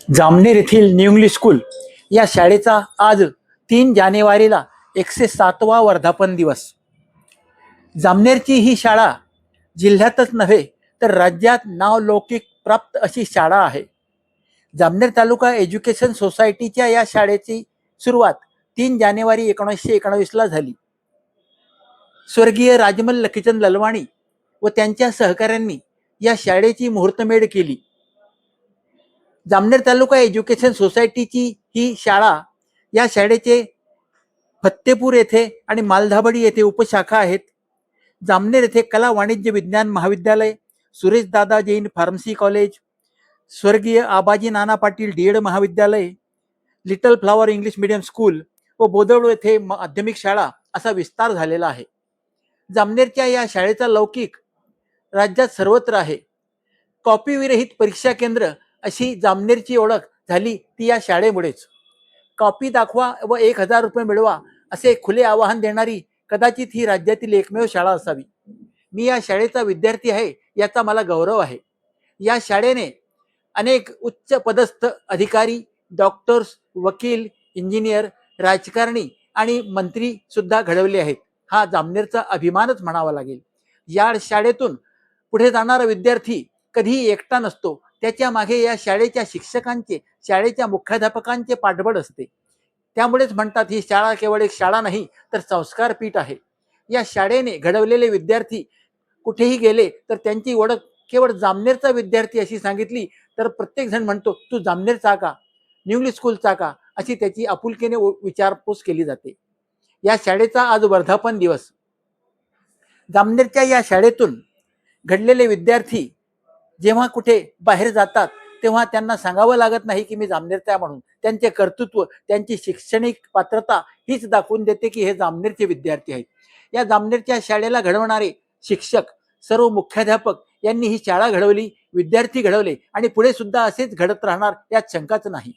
जामनेर येथील new English school या शाळेचा आज तीन जानेवारीला एकशे सातवा वर्धापन दिवस. जामनेरची ही शाळा जिल्ह्यातच नव्हे तर राज्यात नावलौकिक प्राप्त अशी शाळा आहे. जामनेर तालुका एज्युकेशन सोसायटीच्या या शाळेची सुरुवात तीन जानेवारी एकोणीसशे एकोणावीसला झाली. स्वर्गीय राजमल लखीचंद ललवाणी व त्यांच्या सहकाऱ्यांनी या शाळेची मुहूर्तमेढ केली. जामनेर तालुका एज्युकेशन सोसायटीची ही शाळा या शाळेचे फत्तेपूर येथे आणि मालधाबडी येथे उपशाखा आहेत. जामनेर येथे कला वाणिज्य विज्ञान महाविद्यालय सुरेश दादा जैन फार्मसी कॉलेज स्वर्गीय आबाजी नाना पाटील डी एड महाविद्यालय little flower English medium school व बोदवड येथे माध्यमिक शाळा असा विस्तार झालेला आहे. जामनेरच्या या शाळेचा लौकिक राज्यात सर्वत्र आहे. कॉपीविरहित परीक्षा केंद्र अशी जामनेरची ओळख झाली ती या शाळेमुळेच. कॉपी दाखवा व एक हजार रुपये मिळवा असे खुले आवाहन देणारी कदाचित ही राज्यातील एकमेव शाळा असावी. मी या शाळेचा विद्यार्थी आहे याचा मला गौरव आहे. या शाळेने अनेक उच्च पदस्थ अधिकारी डॉक्टर्स वकील इंजिनियर राजकारणी आणि मंत्री सुद्धा घडवले आहेत. हा जामनेरचा अभिमानच म्हणावा लागेल. या शाळेतून पुढे जाणारा विद्यार्थी कधीही एकटा नसतो त्याच्यामागे या शाळेच्या शिक्षकांचे शाळेच्या मुख्याध्यापकांचे पाठबळ असते. त्यामुळेच म्हणतात ही शाळा केवळ एक शाळा नाही तर संस्कारपीठ आहे. या शाळेने घडवलेले विद्यार्थी कुठेही गेले तर त्यांची ओळख केवळ जामनेरचा विद्यार्थी अशी सांगितली तर प्रत्येक जण म्हणतो तू जामनेरचा का? न्यूली स्कूलचा का? अशी त्याची आपुलकीने विचारपूस केली जाते. या शाळेचा आज वर्धापन दिवस. जामनेरच्या या शाळेतून घडलेले विद्यार्थी जेव्हा कुठे बाहेर जातात तेव्हा त्यांना सांगावं लागत नाही की मी जामनेरचा आहे म्हणून. त्यांचे कर्तृत्व त्यांची शैक्षणिक पात्रता हीच दाखवून देते की हे जामनेरचे विद्यार्थी आहेत. या जामनेरच्या शाळेला घडवणारे शिक्षक सर्व मुख्याध्यापक यांनी ही शाळा घडवली विद्यार्थी घडवले आणि पुढे सुद्धा असेच घडत राहणार यात शंकाच नाही.